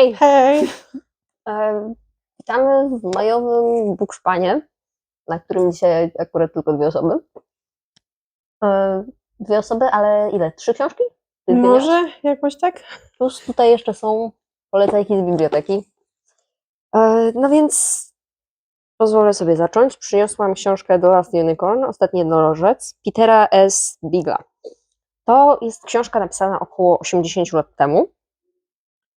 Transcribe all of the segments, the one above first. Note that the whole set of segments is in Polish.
Hej, Hej! e, witamy w majowym bukszpanie, na którym dzisiaj akurat tylko dwie osoby. E, dwie osoby, ale ile? Trzy książki? Ty? Może jakoś tak? Plus tutaj jeszcze są polecajki z biblioteki. E, no więc pozwolę sobie zacząć. Przyniosłam książkę The Last Unicorn, Ostatni Jednorożec, Petera S. Bigla. To jest książka napisana około 80 lat temu.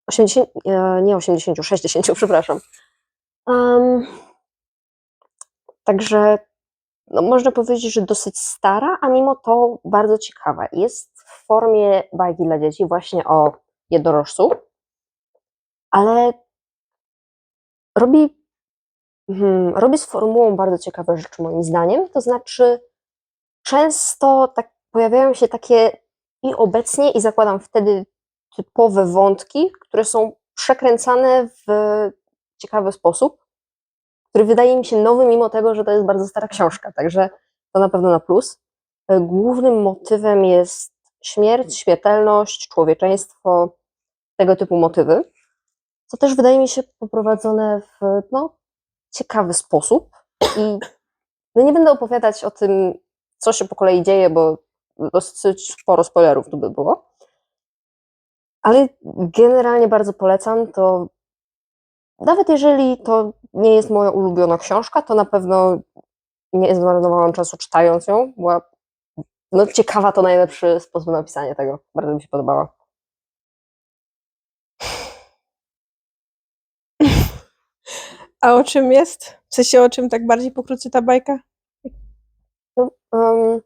80, e, nie 80, 60, przepraszam. Em, także no, można powiedzieć, że dosyć stara, a mimo to bardzo ciekawa. Jest w formie bajki dla dzieci, właśnie o jednorożcu, ale robi, hmm, robi z formułą bardzo ciekawe rzeczy, moim zdaniem. To znaczy, często tak pojawiają się takie i obecnie, i zakładam wtedy typowe wątki, które są przekręcane w ciekawy sposób, który wydaje mi się nowy, mimo tego, że to jest bardzo stara książka, także to na pewno na plus. E, Głównym motywem jest śmierć, śmiertelność, człowieczeństwo, tego typu motywy, co też wydaje mi się poprowadzone w no, ciekawy sposób. I no nie będę opowiadać o tym, co się po kolei dzieje, bo dosyć sporo spoilerów tu by było. Ale generalnie bardzo polecam. To nawet jeżeli to nie jest moja ulubiona książka, to na pewno nie zmarnowałam czasu czytając ją. Była no, ciekawa to najlepszy sposób napisania tego. Bardzo mi się podobała. A o czym jest? W sensie o czym tak bardziej pokrótce ta bajka? Um,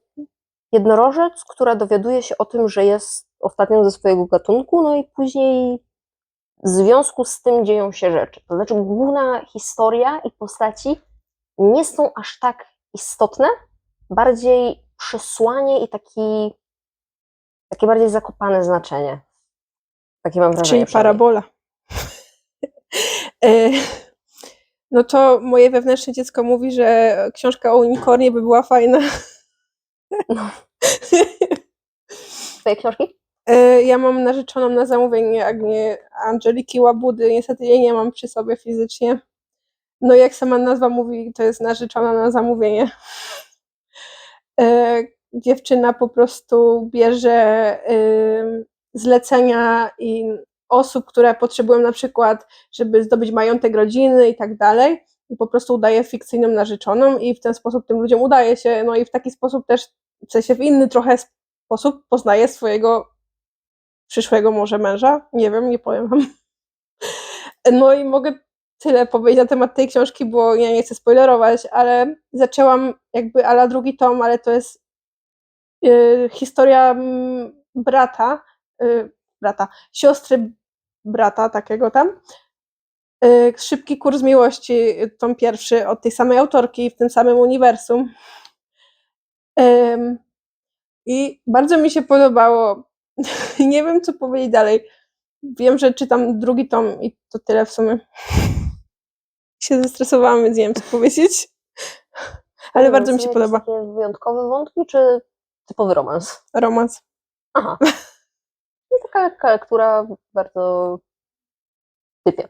jednorożec, która dowiaduje się o tym, że jest ostatnią ze swojego gatunku, no i później w związku z tym dzieją się rzeczy. To znaczy, główna historia i postaci nie są aż tak istotne, bardziej przesłanie i taki, takie bardziej zakopane znaczenie. Takie mam wrażenie. Czyli parabola. E, No to moje wewnętrzne dziecko mówi, że książka o unikornie by była fajna. Twoje książki? E, Ja mam narzeczoną na zamówienie Agnie Angeliki Łabudy. Niestety jej nie mam przy sobie fizycznie. No jak sama nazwa mówi, to jest narzeczona na zamówienie. E, Dziewczyna po prostu bierze zlecenia i osób, które potrzebują na przykład, żeby zdobyć majątek rodziny i tak dalej. I po prostu udaje fikcyjną narzeczoną i w ten sposób tym ludziom udaje się, no i w taki sposób też, w sensie w inny trochę sposób poznaje swojego przyszłego może męża, nie wiem, nie powiem wam. No i mogę tyle powiedzieć na temat tej książki, bo ja nie chcę spoilerować, ale zaczęłam jakby ala drugi tom, ale to jest y, historia mm, brata, y, brata, siostry brata takiego tam. Y, Szybki kurs miłości, y, tom pierwszy od tej samej autorki w tym samym uniwersum. I bardzo mi się podobało. Nie wiem, co powiedzieć dalej. Wiem, że czytam drugi tom i to tyle w sumie. Się zestresowałam, więc nie wiem, co powiedzieć. Ale Nie bardzo mi się podoba. takie wyjątkowe wątki, czy typowy romans? Romans. Aha. No taka lekka lektura, bardzo typie.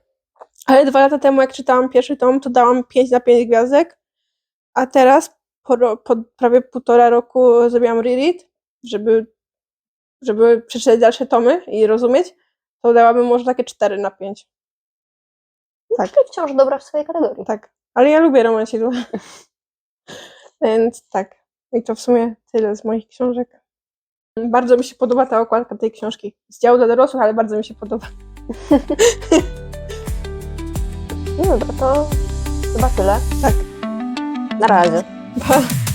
Ale dwa lata temu, jak czytałam pierwszy tom, to dałam 5 na 5 gwiazdek, a teraz po, po prawie półtora roku zrobiłam reread, żeby, żeby przeczytać dalsze tomy i rozumieć, to dałabym może takie 4 na 5. Tak. Czyli wciąż dobra w swojej kategorii. Tak, ale ja lubię romansidła. Więc tak. I to w sumie tyle z moich książek. Bardzo mi się podoba ta okładka tej książki. Z działu dla dorosłych, ale bardzo mi się podoba. No dobra, to chyba tyle. Tak. Na razie. Pa.